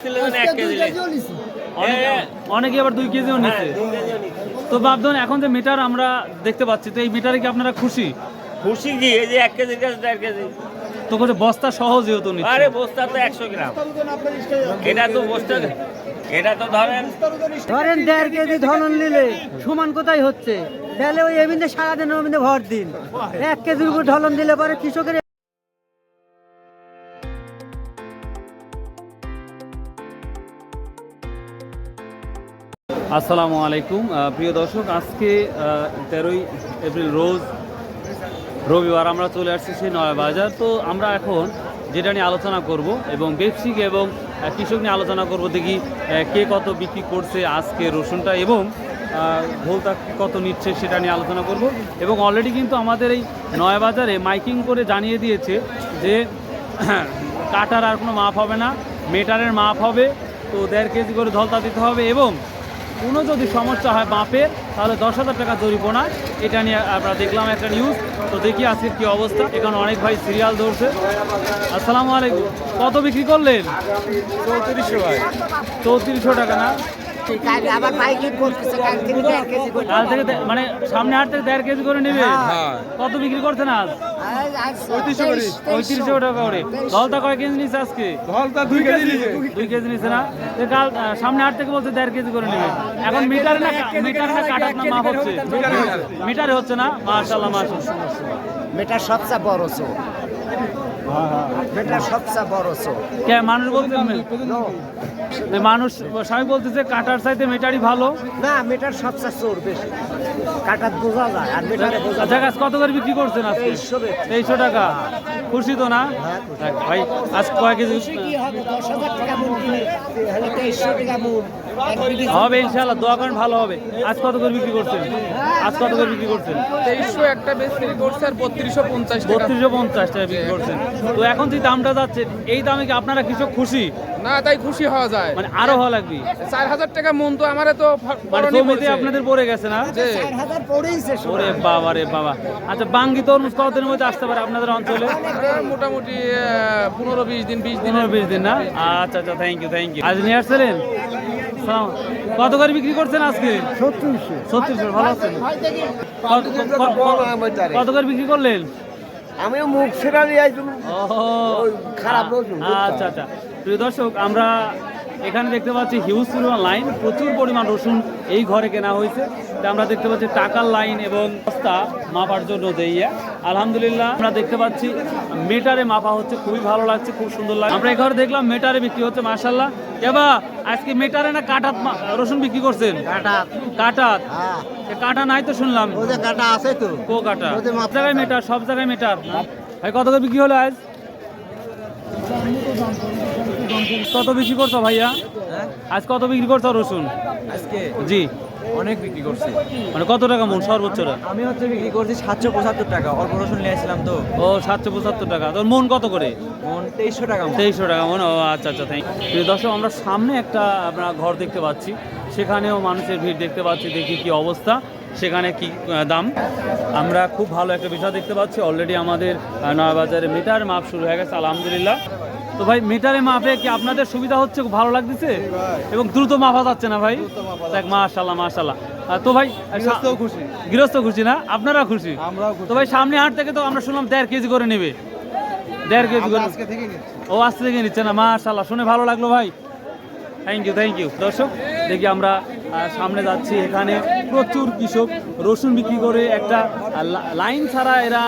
KG অনেকে- অনেকে আবার দুই কেজিও নিচ্ছে তো বাপধন এখন যে মিটার আমরা দেখতে পাচ্ছি তো এই মিটারে কি আপনারা খুশি? খুশি কি? এই যে এক কেজি কাছে দেড় কেজি। তো বলছে বস্তা সহজ যেহেতু নিচ্ছে। আরে বস্তা তো একশো গ্রাম। এটা তো বস্তা এটা তো ধরেন ধরেন দেড় কেজি ধনন নিলে সমান কোথায় হচ্ছে? তাহলে ওই এমনিতে সারাদিনের মধ্যে ভর দিন। এক কেজির উপর ঢলন দিলে পরে কৃষকের আসসালামু আলাইকুম। প্রিয় দর্শক, আজকে তেরোই এপ্রিল রোজ রবিবার আমরা চলে আসছি সেই নয়া বাজার। তো আমরা এখন যেটা নিয়ে আলোচনা করব এবং ব্যবসায়িক এবং কৃষক নিয়ে আলোচনা করব, দেখি কে কত বিক্রি করছে আজকে রসুনটা এবং ভোলতা কত নিচ্ছে সেটা নিয়ে আলোচনা করব। এবং অলরেডি কিন্তু আমাদের এই নয়া বাজারে মাইকিং করে জানিয়ে দিয়েছে যে, কাটার আর কোনো মাপ হবে না মেটারের মাপ হবে, তো দেড় কেজি করে ধলতা দিতে হবে এবং কোনো যদি সমস্যা হয় বাপের তাহলে দশ হাজার টাকা জরিমানা। এটা নিয়ে আমরা দেখলাম একটা নিউজ তো দেখি আজকের কি অবস্থা। এখানে অনেক ভাই সিরিয়াল ধরছে। আসসালামু আলাইকুম। কত বিক্রি করলেন? চৌত্রিশশো ভাই। চৌত্রিশশো টাকা না? কাল থেকে মানে সামনে হাট থেকে দেড় কেজি করে নেবে? কত বিক্রি করছেন আজ? পঁয়ত্রিশশো টাকা করে। দলটা কয় কেজি নিচ্ছে আজকে? দুই কেজি নিচ্ছে না? কাল সামনে হাট থেকে বলছে দেড় কেজি করে নেবে। এখন মিটারে না মিটার না কাটার না মাপ হচ্ছে? মিটারে হচ্ছে। না? মাশাল্লাহ মাশাল্লাহ মিটার সবচেয়ে বড় মেটার সবচেয়ে বড় চো কে মানুষ বলতে মানুষ সবাই বলতেছে কাটার চাইতে মেটারই ভালো। না মেটার সবচেয়ে চোর বেশি। কাটার বোঝা যায় আর মেটারে বোঝা আচ্ছা গাছ কত করে বিক্রি করছেন আজকে? তেইশশো। টাকা। খুশি তো না? হ্যাঁ, ভাই আজ কয় কেজি? কি হবে? দশ হাজার টাকা মূল কিনে। তেইশশো টাকা মূল। এক বিঘি হবে ইনশাআল্লাহ দোয়া করেন ভালো হবে। আজ কত করে বিক্রি করছেন? আজ কত করে বিক্রি করছেন? তেইশশো একটা বিক্রি করছে আর বত্রিশশো পঞ্চাশ বত্রিশশো পঞ্চাশ টাকা বিক্রি করছেন। তো এখন যে দামটা যাচ্ছে এই দামে কি আপনারা কৃষক খুশি? না তাই খুশি হওয়া যায়। মানে আরও হওয়া লাগবে? চার হাজার টাকা মন তো আমারে তো মানে জমিতে আপনাদের পড়ে গেছে না? ওরে বাবা রে বাবা। আচ্ছা বাঙ্গি তরমুজ কতদিনের মধ্যে আসতে পারে আপনাদের অঞ্চলে? মোটামুটি পনেরো বিশ দিন বিশ দিন পনেরো বিশ দিন না? আচ্ছা আচ্ছা থ্যাংক ইউ থ্যাংক ইউ আজ নিয়ে আসছিলেন। কত করে বিক্রি করছেন আজকে? সত্তরশো ভালো আছেন কত- করে বিক্রি করলেন? আমিও মুখ ফেরালি। খারাপ আচ্ছা আচ্ছা। প্রিয় দর্শক আমরা এখানে দেখতে পাচ্ছি হিউজ পরিমাণ লাইন প্রচুর পরিমাণ রসুন এই ঘরে কেনা হয়েছে। তা আমরা দেখতে পাচ্ছি টাকার লাইন এবং বস্তা মাপার জন্য দেইয়া আলহামদুলিল্লাহ আমরা দেখতে পাচ্ছি মেটারে মাপা হচ্ছে খুবই ভালো লাগছে খুব সুন্দর লাগে আমরা এই ঘরে দেখলাম মেটারে বিক্রি হচ্ছে মার্শাল্লাহ এবা আজকে মেটারে না কাটাত রসুন বিক্রি করছেন? কাটা কাটাত হ্যাঁ। কাটা নাই তো শুনলাম। কাটা আছে তো। কো কাটা? জায়গায় মেটার সব জায়গায় মিটার ভাই কত বিক্রি হলো আজ? কত বিক্রি করছ ভাইয়া? আজ কত বিক্রি করছ রসুন? আজকে? জি। অনেক বিক্রি করছি। মানে কত টাকা মন সর্বোচ্চ আমি হচ্ছে বিক্রি করছি সাতশো পঁচাত্তর টাকা। অল্প রসুন নিয়ে আসছিলাম তো। ও সাতশো পঁচাত্তর টাকা। তোর মন কত করে? মন তেইশশো টাকা তেইশশো টাকা মন। ও আচ্ছা আচ্ছা থ্যাংক ইউ দর্শক আমরা সামনে একটা আমরা ঘর দেখতে পাচ্ছি। সেখানেও মানুষের ভিড় দেখতে পাচ্ছি দেখি কি অবস্থা। সেখানে কি দাম? আমরা খুব ভালো একটা বিষয় দেখতে পাচ্ছি। অলরেডি আমাদের নয়াবাজারে মিটার মাপ শুরু হয়ে গেছে আলহামদুলিল্লাহ। তো ভাই মিটারে মাপে কি আপনাদের সুবিধা হচ্ছে? খুব ভালো লাগতেছে? এবং দ্রুত মাপা যাচ্ছে না ভাই? দেখ মাশাল্লাহ মাশাল্লাহ তো ভাই খুশি। গৃহস্থ খুশি না? আপনারা খুশি? তো ভাই সামনে হাট থেকে তো আমরা শুনলাম দেড় কেজি করে নেবে। দেড় কেজি করে ও আজকে থেকে নিচ্ছে না মাশাল্লাহ শুনে ভালো লাগল ভাই। থ্যাংক ইউ থ্যাংক ইউ দর্শক দেখি আমরা সামনে যাচ্ছি। এখানে প্রচুর কৃষক রসুন বিক্রি করে একটা লাইন ছাড়া এরা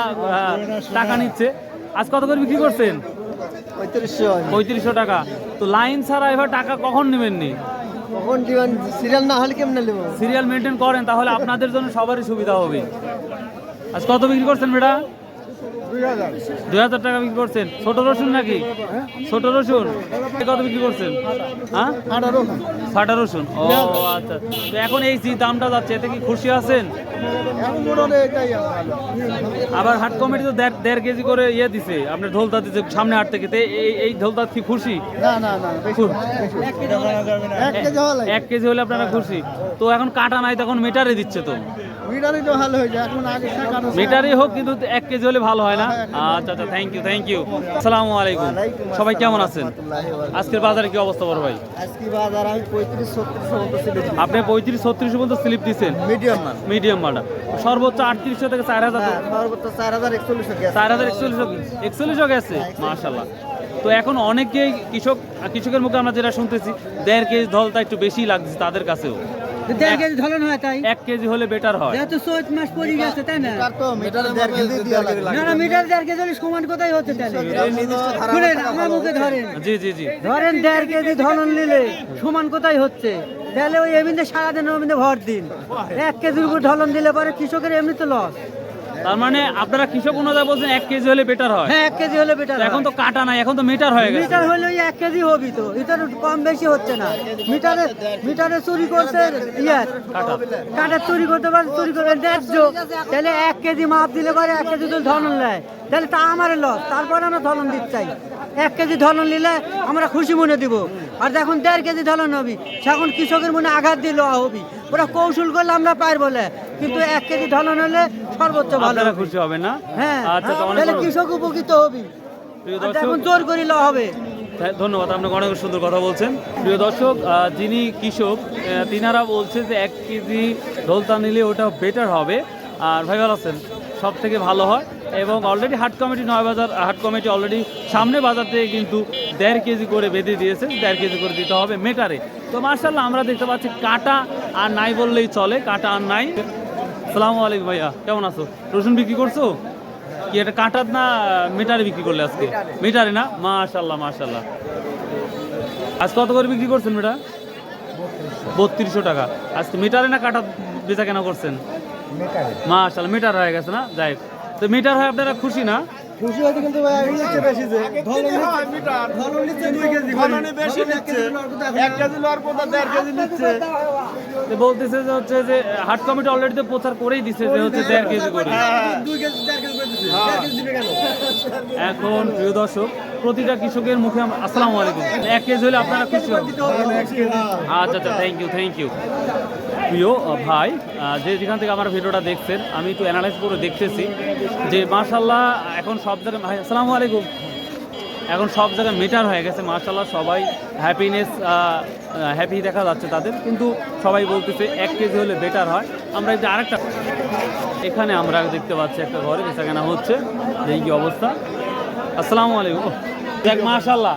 টাকা নিচ্ছে। আজ কত করে বিক্রি করছেন? পঁয়ত্রিশশো টাকা। তো লাইন ছাড়া এবার টাকা কখন নেবেন নি কখন দিবেন? সিরিয়াল না হলে কেমনে নেব? সিরিয়াল মেনটেন করেন তাহলে আপনাদের জন্য সবারই সুবিধা হবে। আজ কত বিক্রি করছেন বেটা? দুই হাজার। টাকা বিক্রি করছেন। ছোট রসুন নাকি? ছোট রসুন। কত বিক্রি করছেন? হ্যাঁ? ফাটা রসুন। ও আচ্ছা। তো এখন এই যে দামটা যাচ্ছে এতে কি খুশি আছেন? আবার হাট কমিটি তো দেড় কেজি করে ইয়ে দিছে। আপনার ঢোলতা দিছে সামনে হাট থেকে। এই এই ঢোলতা কি খুশি? এক কেজি হলে আপনারা খুশি। তো এখন কাটা নাই তখন মিটারে দিচ্ছে তো। মিটারই তো ভালো হয়ে যায় এখন আগে টাকা মিটারই হোক কিন্তু এক কেজি হলে ভালো হয় না। আচ্ছা আচ্ছা থ্যাংক ইউ থ্যাংক ইউ আসসালামু আলাইকুম। সবাই কেমন আছেন? আজকের বাজারে কি অবস্থা বড় ভাই? আজকে বাজার আমি পঁয়ত্রিশ ছত্রিশ বলতেছি আপনি পঁয়ত্রিশ ছত্রিশ পর্যন্ত স্লিপ দিচ্ছেন? মিডিয়াম মাল মিডিয়াম মালটা সর্বোচ্চ আটত্রিশশো থেকে চার হাজার হ্যাঁ, সর্বোচ্চ চার হাজার একচল্লিশশো চার হাজার একচল্লিশশো একচল্লিশশো গেছে? মাশাল্লাহ তো এখন অনেকেই কৃষক কৃষকের মুখে আমরা যেটা শুনতেছি দেড় কেজি ধলতা একটু বেশি লাগছে তাদের কাছেও। দেড় কেজি ধলন হয় তাই? এক কেজি হলে বেটার হয়। যেহেতু চৈত মাস পড়ে গেছে তাই না? না না মিটার দেড় কেজি হলে সমান কোথায় হচ্ছে শুনেন আমার মুখে ধরেন। জি জি জি। ধরেন দেড় কেজি ধলন নিলে সমান কোথায় হচ্ছে? তাহলে ওই এমনিতে সারাদিন এমনিতে ভর দিন। এক কেজির উপর ধলন দিলে পরে কৃষকের এমনিতে লস তার মানে আপনারা কৃষক অনুযায়ী বলছেন এক কেজি হলে বেটার হয়। হ্যাঁ এক কেজি হলে বেটার এখন তো কাটা নাই এখন তো মিটার হয়ে গেছে। মিটার হলে ওই এক কেজি হবি তো এটার কম বেশি হচ্ছে না। মিটারে মিটারে চুরি করছে ইয়ার কাটা। কাটা চুরি করতে পারে চুরি করে ন্যায্য তাহলে এক কেজি মাপ দিলে পারে এক কেজি তো ধন নেয়। তাহলে তা আমার লস। তারপরে আমরা ধলন দিতে চাই। এক কেজি ধলন নিলে আমরা খুশি মনে দিব। আর যখন দেড় কেজি ধলন হবি তখন কৃষকের মনে আঘাত দিল হবি। ওরা কৌশল করলে আমরা পার বলে। কিন্তু এক কেজি ধলন হলে সর্বোচ্চ ভালো আপনারা হবে। না? হ্যাঁ আচ্ছা তাহলে কৃষক উপকৃত হবি। এখন জোর করিলে হবে। ধন্যবাদ আপনাকে অনেক সুন্দর কথা বলছেন। প্রিয় দর্শক যিনি কৃষক তিনারা বলছে যে এক কেজি দোলতা নিলে ওটা বেটার হবে। আর ভাই ভালো আছেন? সব থেকে ভালো হয়? এবং অলরেডি হাট কমিটি নয় বাজার হাট কমিটি অলরেডি সামনে বাজার থেকে কিন্তু দেড় কেজি করে বেঁধে দিয়েছে দেড় কেজি করে দিতে হবে মেটারে তো মার্শাল্লাহ আমরা দেখতে পাচ্ছি কাটা আর নাই বললেই চলে কাটা আর নাই। সালামু আলাইকুম ভাইয়া কেমন আছো? রসুন বিক্রি করছ? কি এটা কাটার না মিটারে বিক্রি করলে আজকে? মিটারে না? মাশাল্লাহ মাশাল্লাহ আজ কত করে বিক্রি করছেন মিটার বত্রিশশো টাকা। আজকে মিটারে না কাটা বেচা কেনা করছেন? মাশাল্লাহ মিটার হয়ে গেছে না? যাই হোক। তো মিটার হয় আপনারা খুশি না? খুশি হয়তো কিন্তু বেশি যে। ধলন ধলন নিচ্ছে দুই কেজি বেশি নিচ্ছে। এক কেজি লওয়ার পর দেড় কেজি নিচ্ছে। বলতেছে যে হচ্ছে যে হাট কমিটি অলরেডি তো প্রচার করেই দিছে যে হচ্ছে দেড় কেজি করে। দুই কেজি দেড় কেজি করে দিচ্ছে দেড় কেজি দিবে কেন? এখন প্রিয় দর্শক প্রতিটা কৃষকের মুখে আমরা- আসসালামু আলাইকুম। এক কেজি হলে আপনারা খুশি হবেন। আচ্ছা আচ্ছা থ্যাংক ইউ থ্যাংক ইউ প্রিয় ভাই যে যেখান থেকে আমার ভিডিওটা দেখছেন আমি একটু অ্যানালাইজ করে দেখতেছি যে মার্শাল্লাহ এখন সব জায়গায় ভাই আসসালামু আলাইকুম। এখন সব জায়গায় মিটার হয়ে গেছে মার্শাল্লাহ সবাই হ্যাপিনেস হ্যাপি দেখা যাচ্ছে তাদের। কিন্তু সবাই বলতেছে এক কেজি হলে বেটার হয়। আমরা যে আরেকটা এখানে আমরা দেখতে পাচ্ছি একটা ঘরে বেচা কেনা হচ্ছে। এই কি অবস্থা। আসসালামু আলাইকুম। দেখ মাশাল্লাহ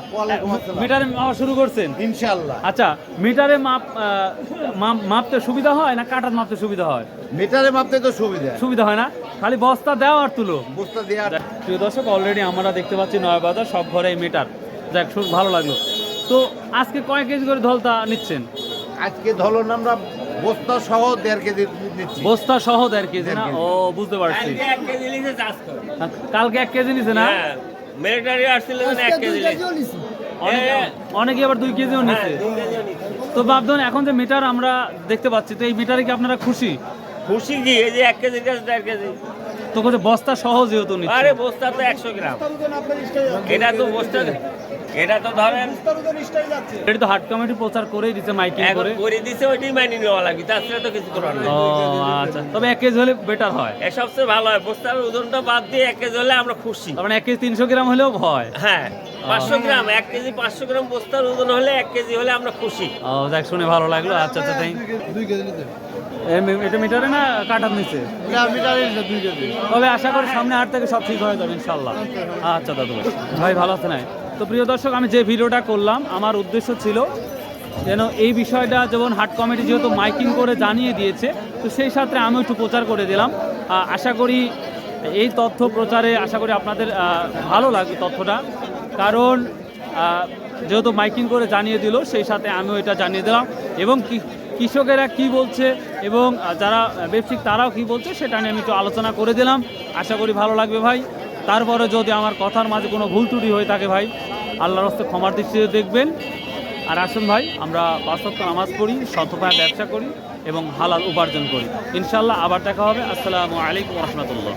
মিটারে মাপা শুরু করছেন? ইনশাল্লাহ আচ্ছা মিটারে মাপ মাপ মাপতে সুবিধা হয় না কাটার মাপতে সুবিধা হয়? মিটারে মাপতে তো সুবিধা। সুবিধা হয় না? খালি বস্তা দেওয়া আর তুলো। বুঝতে দেওয়া প্রিয় দর্শক অলরেডি আমরা দেখতে পাচ্ছি নয়াবাজার সব ঘরে মিটার যাক শুন ভালো লাগল। তো আজকে কয় কেজি করে ধলতা নিচ্ছেন? আজকে ধরুন আমরা বস্তা সহ দেড় কেজি নিচ্ছি। বস্তা সহ দেড় কেজি না? ও বুঝতে পারছি। আজকে এক কেজি লিখে চাষ করে। কালকে এক কেজি নিছে না? হ্যাঁ মিলিটারি আসছিল যেন এক কেজি অনেকে অনেকে আবার দুই কেজিও নিছে। তো ভাবধন এখন যে মিটার আমরা দেখতে পাচ্ছি তো এই মিটারে কি আপনারা খুশি? খুশি এই যে এক কেজি দেড় কেজি। তো কোথায় বস্তা সহ যেহেতু নিচ্ছে। আরে বস্তা তো একশো গ্রাম। এটা তো বস্তা এটা তো ধরেন এটা তো হাট কমিটি প্রচার করেই মাইকিং করে। করে দিছে ওইটাই মাইনে নেওয়া লাগবে। তাছাড়া তো কিছু করার নেই। আচ্ছা। তবে এক কেজি হলে বেটার হয়। এ সবচেয়ে ভালো হয়। বস্তার ওজনটা বাদ দিয়ে এক কেজি হলে আমরা খুশি। মানে এক কেজি তিনশো গ্রাম হলেও ভয়। হ্যাঁ পাঁচশো গ্রাম। এক কেজি পাঁচশো গ্রাম বস্তার ওজন হলে এক কেজি হলে আমরা খুশি। ও যাক শুনে ভালো লাগল। আচ্ছা আচ্ছা থ্যাংক দুই কেজি নিতে। এটা মিটারে না কাটার নিচে? মিটারে নিচ্ছে দুই কেজি। তবে আশা করি সামনে হাট থেকে সব ঠিক হয়ে যাবে ইনশাল্লাহ আচ্ছা দাদু ভাই। ভালো আছে না তো প্রিয় দর্শক, আমি যে ভিডিওটা করলাম, আমার উদ্দেশ্য ছিল যেন এই বিষয়টা যেমন হাট কমিটি যেহেতু মাইকিং করে জানিয়ে দিয়েছে, তো সেই সাথে আমি একটু প্রচার করে দিলাম। আশা করি এই তথ্য প্রচারে, আশা করি আপনাদের ভালো লাগবে তথ্যটা। কারণ যেহেতু মাইকিং করে জানিয়ে দিল, সেই সাথে আমিও এটা জানিয়ে দিলাম। এবং কি- কৃষকেরা কি বলছে এবং যারা ব্যবসায়িক তারাও কি বলছে সেটা নিয়ে আমি একটু আলোচনা করে দিলাম। আশা করি ভালো লাগবে ভাই। তারপরে যদি আমার কথার মাঝে কোনো ভুল ত্রুটি হয়ে থাকে ভাই, আল্লাহর হস্তে ক্ষমার দৃষ্টিতে দেখবেন। আর আসুন ভাই, আমরা বাস্তব নামাজ পড়ি শতপায় ব্যবসা করি এবং হালাল উপার্জন করি। ইনশাল্লাহ আবার দেখা হবে। আসসালামু আলাইকুম রহমতুল্লাহ।